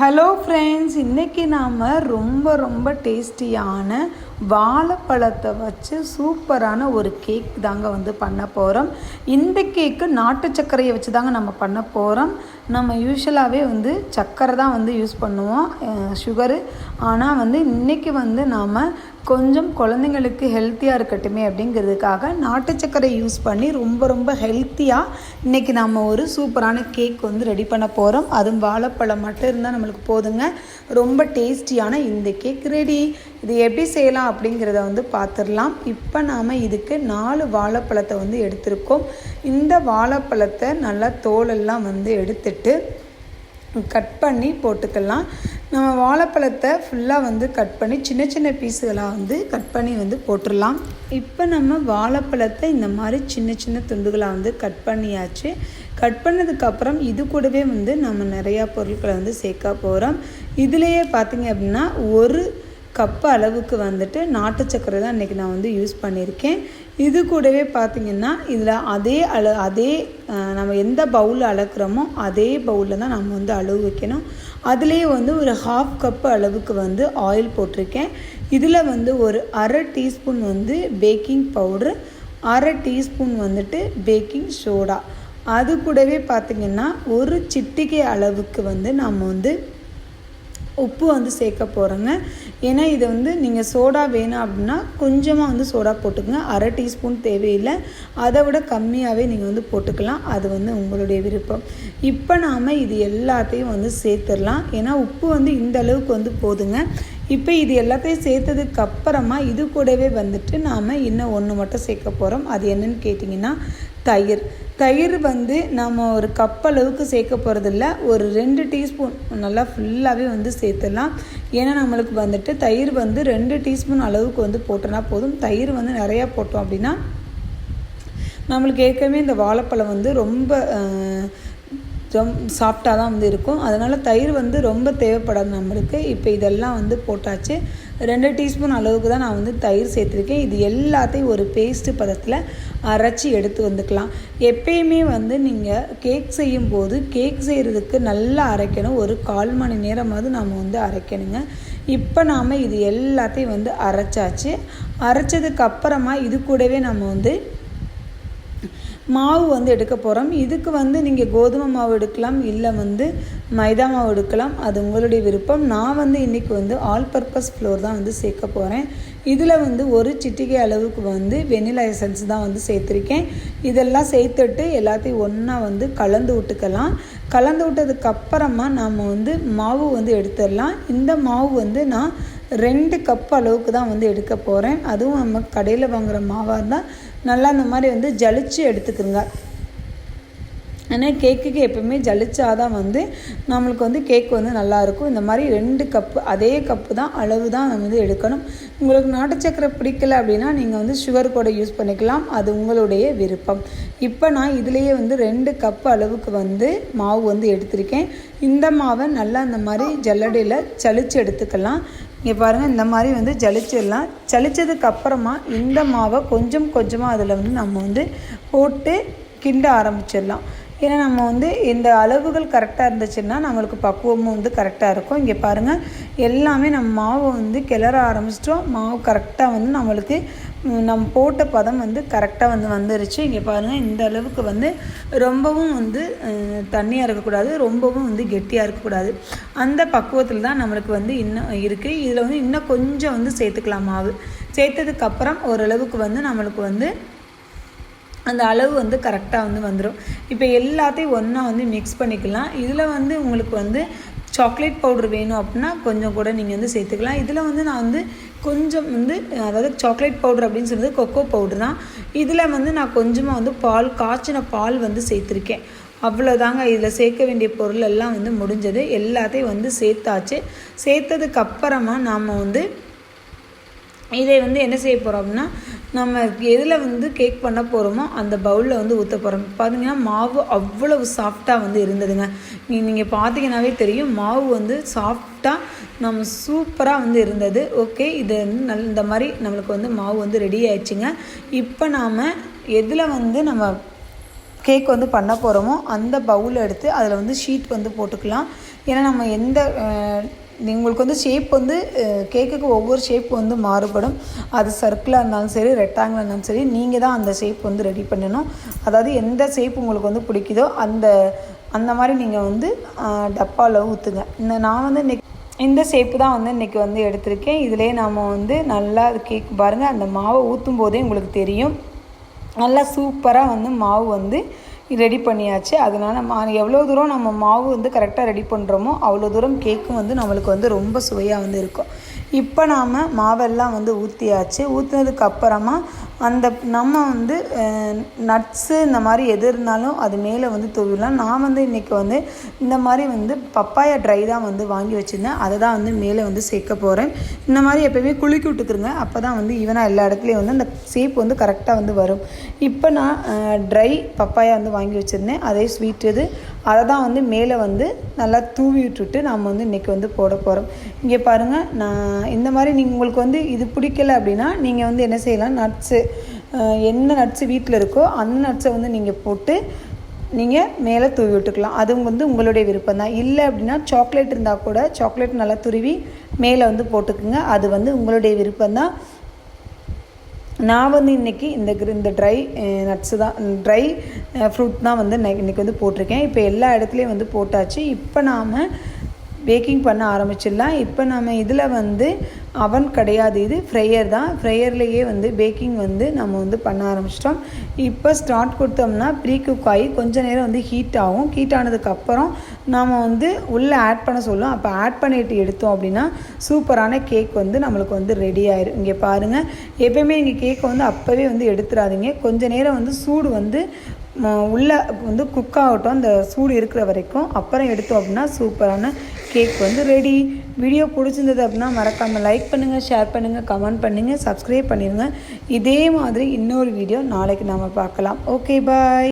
Hello friends இன்றைக்கி நாம் ரொம்ப ரொம்ப டேஸ்டியான வாழைப்பழத்தை வச்சு சூப்பரான ஒரு கேக் தாங்க வந்து பண்ண போகிறோம் இந்த கேக்கு நாட்டு சர்க்கரையை வச்சு தாங்க நம்ம பண்ண போகிறோம் நம்ம யூஸ்வலாகவே வந்து சர்க்கரை தான் வந்து யூஸ் பண்ணுவோம் சுகரு ஆனால் வந்து இன்றைக்கி வந்து நாம் கொஞ்சம் குழந்தைங்களுக்கு ஹெல்த்தியாக இருக்கட்டுமே அப்படிங்கிறதுக்காக நாட்டு சர்க்கரை யூஸ் பண்ணி ரொம்ப ரொம்ப ஹெல்த்தியாக இன்றைக்கி நம்ம ஒரு சூப்பரான கேக் வந்து ரெடி பண்ண போகிறோம் அதுவும் வாழைப்பழம் மட்டும் இருந்தால் நம்மளுக்கு போதுங்க. ரொம்ப டேஸ்டியான இந்த கேக் ரெடி இது எப்படி செய்யலாம் அப்படிங்கிறத வந்து பார்த்துடலாம் இப்போ நாம் இதுக்கு நாலு வாழைப்பழத்தை வந்து எடுத்திருக்கோம். இந்த வாழைப்பழத்தை நல்லா தோலெல்லாம் வந்து எடுத்துட்டு கட் பண்ணி போட்டுக்கலாம். நம்ம வாழைப்பழத்தை ஃபுல்லாக வந்து கட் பண்ணி சின்ன சின்ன பீஸுகளாக வந்து கட் பண்ணி வந்து போட்டுடலாம். இப்போ நம்ம வாழைப்பழத்தை இந்த மாதிரி சின்ன சின்ன துண்டுகளாக வந்து கட் பண்ணியாச்சு. கட் பண்ணதுக்கப்புறம் இது கூடவே வந்து நம்ம நிறையா பொருட்களை வந்து சேர்க்க போகிறோம் இதுலேயே பார்த்திங்க அப்படின்னா ஒரு கப்பு அளவுக்கு வந்துட்டு நாட்டு சக்கரை தான் இன்றைக்கி நான் வந்து யூஸ் பண்ணியிருக்கேன். இது கூடவே பார்த்திங்கன்னா இதில் அதே அள அதே நம்ம எந்த பவுலில் அளக்குறோமோ அதே பவுலில் தான் நம்ம வந்து அளவு வைக்கணும். அதுலேயே வந்து ஒரு ஹாஃப் கப்பு அளவுக்கு வந்து ஆயில் போட்டிருக்கேன். இதில் வந்து ஒரு அரை டீஸ்பூன் வந்து பேக்கிங் பவுட்ரு அரை டீஸ்பூன் வந்துட்டு பேக்கிங் சோடா அது கூடவே பார்த்திங்கன்னா ஒரு சிட்டிகை அளவுக்கு வந்து நம்ம வந்து உப்பு வந்து சேர்க்க போகிறோங்க ஏன்னா இதை வந்து நீங்கள் சோடா வேணும் அப்படின்னா கொஞ்சமாக வந்து சோடா போட்டுக்கோங்க. அரை டீஸ்பூன் தேவையில்லை. அதை விட கம்மியாகவே நீங்கள் வந்து போட்டுக்கலாம். அது வந்து உங்களுடைய விருப்பம். இப்போ நாம் இது எல்லாத்தையும் வந்து சேர்த்துடலாம். ஏன்னா உப்பு வந்து இந்த அளவுக்கு வந்து போதுங்க. இப்போ இது எல்லாத்தையும் சேர்த்ததுக்கு அப்புறமா இது கூடவே வந்துட்டு நாம் இன்னும் ஒன்று மட்டும் சேர்க்க போகிறோம் அது என்னன்னு கேட்டிங்கன்னா தயிர். தயிர் வந்து நம்ம ஒரு கப் அளவுக்கு சேர்க்க போகிறதில்ல ஒரு ரெண்டு டீஸ்பூன் நல்லா ஃபுல்லாகவே வந்து சேர்த்துடலாம். ஏன்னா நம்மளுக்கு வந்துட்டு தயிர் வந்து ரெண்டு டீஸ்பூன் அளவுக்கு வந்து போட்டோன்னா போதும். தயிர் வந்து நிறையா போட்டோம் அப்படின்னா நம்மளுக்கு ஏற்கனவே இந்த வாழைப்பழம் வந்து ரொம்ப ரொம் சாஃப்டாக தான் வந்து இருக்கும். அதனால் தயிர் வந்து ரொம்ப தேவைப்படாது நம்மளுக்கு. இப்போ இதெல்லாம் வந்து போட்டாச்சு. ரெண்டு டீஸ்பூன் அளவுக்கு தான் நான் வந்து தயிர் சேர்த்துருக்கேன். இது எல்லாத்தையும் ஒரு பேஸ்ட்டு பதத்தில் அரைச்சி எடுத்து வந்துக்கலாம். எப்பயுமே வந்து நீங்கள் கேக் செய்யும் போது கேக் செய்கிறதுக்கு நல்லா அரைக்கணும். ஒரு கால் மணி நேரமாவது நாம் வந்து அரைக்கணுங்க. இப்போ நாம் இது எல்லாத்தையும் வந்து அரைச்சாச்சு. அரைச்சதுக்கு அப்புறமா இது கூடவே நம்ம வந்து மாவு வந்து எடுக்க போகிறோம் இதுக்கு வந்து நீங்கள் கோதுமை மாவு எடுக்கலாம் இல்லை வந்து மைதா மாவு எடுக்கலாம். அது உங்களுடைய விருப்பம். நான் வந்து இன்றைக்கி வந்து ஆல் பர்பஸ் ஃப்ளோர் தான் வந்து சேர்க்க போகிறேன் இதில் வந்து ஒரு சிட்டிகை அளவுக்கு வந்து வெனிலா எசன்ஸ் தான் வந்து சேர்த்துருக்கேன். இதெல்லாம் சேர்த்துட்டு எல்லாத்தையும் ஒன்றா வந்து கலந்து விட்டுக்கலாம் கலந்து விட்டதுக்கப்புறமா நாம் வந்து மாவு வந்து எடுத்துடலாம். இந்த மாவு வந்து நான் ரெண்டு கப் அளவுக்கு தான் வந்து எடுக்க போகிறேன் அதுவும் நம்ம கடையில் வாங்குகிற மாவாக இருந்தால் நல்லா இந்த மாதிரி வந்து ஜலிச்சு எடுத்துக்கிறோங்க ஆனால் கேக்குக்கு எப்பவுமே ஜலிச்சாதான் வந்து நம்மளுக்கு வந்து கேக் வந்து நல்லாயிருக்கும். இந்த மாதிரி ரெண்டு கப்பு அதே கப்பு தான் அளவு தான் நம்ம வந்து எடுக்கணும். உங்களுக்கு நாட்டு சக்கரை பிடிக்கல அப்படின்னா நீங்கள் வந்து சுகர் கூட யூஸ் பண்ணிக்கலாம். அது உங்களுடைய விருப்பம். இப்போ நான் இதுலேயே வந்து ரெண்டு கப்பு அளவுக்கு வந்து மாவு வந்து எடுத்திருக்கேன். இந்த மாவை நல்லா இந்த மாதிரி ஜல்லடையில் சளிச்சு எடுத்துக்கலாம். இங்கே பாருங்கள் இந்த மாதிரி வந்து ஜலிச்சிடலாம் ஜலிச்சதுக்கு அப்புறமா இந்த மாவை கொஞ்சம் கொஞ்சமாக அதில் வந்து நம்ம வந்து போட்டு கிண்ட ஆரம்பிச்சிடலாம். ஏன்னா நம்ம வந்து இந்த அளவுகள் கரெக்டாக இருந்துச்சுன்னா நம்மளுக்கு பக்குவமும் வந்து கரெக்டாக இருக்கும். இங்கே பாருங்கள் எல்லாமே நம்ம மாவை வந்து கிளற ஆரம்பிச்சிட்டோம். மாவு கரெக்டாக வந்து நம்மளுக்கு நம்ம போட்ட பதம் வந்து கரெக்டாக வந்து வந்துருச்சு. இங்கே பாருங்கள் இந்த அளவுக்கு வந்து ரொம்பவும் வந்து தண்ணியாக இருக்கக்கூடாது ரொம்பவும் வந்து கெட்டியாக இருக்கக்கூடாது. அந்த பக்குவத்தில் தான் நம்மளுக்கு வந்து இன்னும் இருக்குது இதில் வந்து இன்னும் கொஞ்சம் வந்து சேர்த்துக்கலாம் மாவு. சேர்த்ததுக்கப்புறம் ஓரளவுக்கு வந்து நம்மளுக்கு வந்து அந்த அளவு வந்து கரெக்டாக வந்து வந்துடும் இப்போ எல்லாத்தையும் ஒன்றா வந்து மிக்ஸ் பண்ணிக்கலாம். இதில் வந்து உங்களுக்கு வந்து சாக்லேட் பவுடர் வேணும் அப்படின்னா கொஞ்சம் கூட நீங்கள் வந்து சேர்த்துக்கலாம். இதில் வந்து நான் வந்து கொஞ்சம் வந்து அதாவது சாக்லேட் பவுடர் அப்படின்னு சொல்கிறது கொக்கோ பவுடர் தான். இதில் வந்து நான் கொஞ்சமாக வந்து பால் காய்ச்சின பால் வந்து சேர்த்துருக்கேன். அவ்வளோதாங்க இதில் சேர்க்க வேண்டிய பொருள் எல்லாம் வந்து முடிஞ்சது. எல்லாத்தையும் வந்து சேர்த்தாச்சு. சேர்த்ததுக்கப்புறமா நாம் வந்து இதை வந்து என்ன செய்ய போகிறோம் அப்படின்னா நம்ம எதில் வந்து கேக் பண்ண போகிறோமோ அந்த பவுலில் வந்து ஊற்ற போகிறோம் பார்த்தீங்கன்னா மாவு அவ்வளவு சாஃப்டாக வந்து இருந்ததுங்க. நீங்கள் பார்த்தீங்கன்னாவே தெரியும் மாவு வந்து சாஃப்டாக நம்ம சூப்பராக வந்து இருந்தது. ஓகே இது வந்து நல் இந்த மாதிரி நம்மளுக்கு வந்து மாவு வந்து ரெடி ஆயிடுச்சுங்க. இப்போ நாம் எதில் வந்து நம்ம கேக் வந்து பண்ண போகிறோமோ அந்த பவுல் எடுத்து அதில் வந்து ஷீட் வந்து போட்டுக்கலாம். ஏன்னா நம்ம எந்த உங்களுக்கு வந்து ஷேப் வந்து கேக்குக்கு ஒவ்வொரு ஷேப் வந்து மாறுபடும். அது சர்க்கிளாக இருந்தாலும் சரி ரெக்டாங்கிளாக இருந்தாலும் சரி நீங்கள் தான் அந்த ஷேப் வந்து ரெடி பண்ணணும். அதாவது எந்த ஷேப் உங்களுக்கு வந்து பிடிக்குதோ அந்த அந்த மாதிரி நீங்கள் வந்து டப்பாவில் ஊற்றுங்க இந்த நான் வந்து இன்னைக்கு இந்த ஷேப்பு தான் வந்து இன்றைக்கி வந்து எடுத்திருக்கேன். இதிலே நாம் வந்து நல்லா கேக் பாருங்கள் அந்த மாவை ஊற்றும் போதே உங்களுக்கு தெரியும். நல்லா சூப்பராக வந்து மாவு வந்து ரெடி பண்ணியாச்சு. அதனால் மா எவ்வளோ தூரம் நம்ம மாவு வந்து கரெக்டாக ரெடி பண்ணுறோமோ அவ்வளோ தூரம் கேக்கும் வந்து நம்மளுக்கு வந்து ரொம்ப சுவையாக வந்து இருக்கும். இப்போ நாம் மாவெல்லாம் வந்து ஊற்றியாச்சு ஊற்றினதுக்கு அப்புறமா அந்த நம்ம வந்து நட்ஸு இந்த மாதிரி எது இருந்தாலும் அது மேலே வந்து தூவிடலாம். நான் வந்து இன்றைக்கி வந்து இந்த மாதிரி வந்து பப்பாயா ட்ரை தான் வந்து வாங்கி வச்சுருந்தேன். அதை தான் வந்து மேலே வந்து சேர்க்க போகிறேன் இந்த மாதிரி எப்போயுமே குலுக்கி விட்டுக்கிருங்க. அப்போ தான் வந்து ஈவனாக எல்லா இடத்துலையும் வந்து அந்த ஷேப் வந்து கரெக்டாக வந்து வரும். இப்போ நான் ட்ரை பப்பாயா வந்து வாங்கி வச்சுருந்தேன். அதே ஸ்வீட் இது. அதை தான் வந்து மேலே வந்து நல்லா தூவி விட்டுட்டு நம்ம வந்து இன்றைக்கி வந்து போட போகிறோம் இங்கே பாருங்கள் நான் இந்த மாதிரி நீங்கள் உங்களுக்கு வந்து இது பிடிக்கல அப்படின்னா நீங்கள் வந்து என்ன செய்யலாம் நட்ஸு என்ன நட்ஸு வீட்டில் இருக்கோ அந்த நட்ஸை வந்து நீங்கள் போட்டு நீங்கள் மேலே தூவி விட்டுக்கலாம். அது வந்து உங்களுடைய விருப்பம் தான். இல்லை அப்படின்னா சாக்லேட் இருந்தால் கூட சாக்லேட் நல்லா துருவி மேலே வந்து போட்டுக்குங்க. அது வந்து உங்களுடைய விருப்பம் தான். நான் வந்து இன்றைக்கி இந்த இந்த ட்ரை நட்ஸு தான் ட்ரை ஃப்ரூட் தான் வந்து நான் இன்றைக்கி வந்து போட்டிருக்கேன். இப்போ எல்லா இடத்துலையும் வந்து போட்டாச்சு. இப்போ நாம் பேக்கிங் பண்ண ஆரம்பிச்சிடலாம். இப்போ நம்ம இதில் வந்து அவன் கிடையாது. இது ஃப்ரையர் தான். ஃப்ரையர்லேயே வந்து பேக்கிங் வந்து நம்ம வந்து பண்ண ஆரம்பிச்சிட்டோம். இப்போ ஸ்டார்ட் கொடுத்தோம்னா ப்ரீ குக் ஆகி கொஞ்ச நேரம் வந்து ஹீட் ஆகும். ஹீட் ஆனதுக்கப்புறம் நாம் வந்து உள்ளே ஆட் பண்ண சொல்லுவோம். அப்போ ஆட் பண்ணிட்டு எடுத்தோம் அப்படின்னா சூப்பரான கேக் வந்து நம்மளுக்கு வந்து ரெடி ஆயிரும். இங்கே பாருங்கள் எப்பயுமே நீங்கள் கேக்கை வந்து அப்போவே வந்து எடுத்துடாதீங்க கொஞ்ச நேரம் வந்து சூடு வந்து உள்ளே உள்ள வந்து குக் ஆகட்டும். அந்த சூடு இருக்கிற வரைக்கும் அப்புறம் எடுத்தோம் அப்படின்னா சூப்பரான கேக் வந்து ரெடி வீடியோ பிடிச்சிருந்தது அப்படின்னா மறக்காமல் லைக் பண்ணுங்கள் ஷேர் பண்ணுங்கள் கமெண்ட் பண்ணுங்கள் சப்ஸ்கிரைப் பண்ணிடுங்க இதே மாதிரி இன்னொரு வீடியோ நாளைக்கு நாம் பார்க்கலாம். Okay bye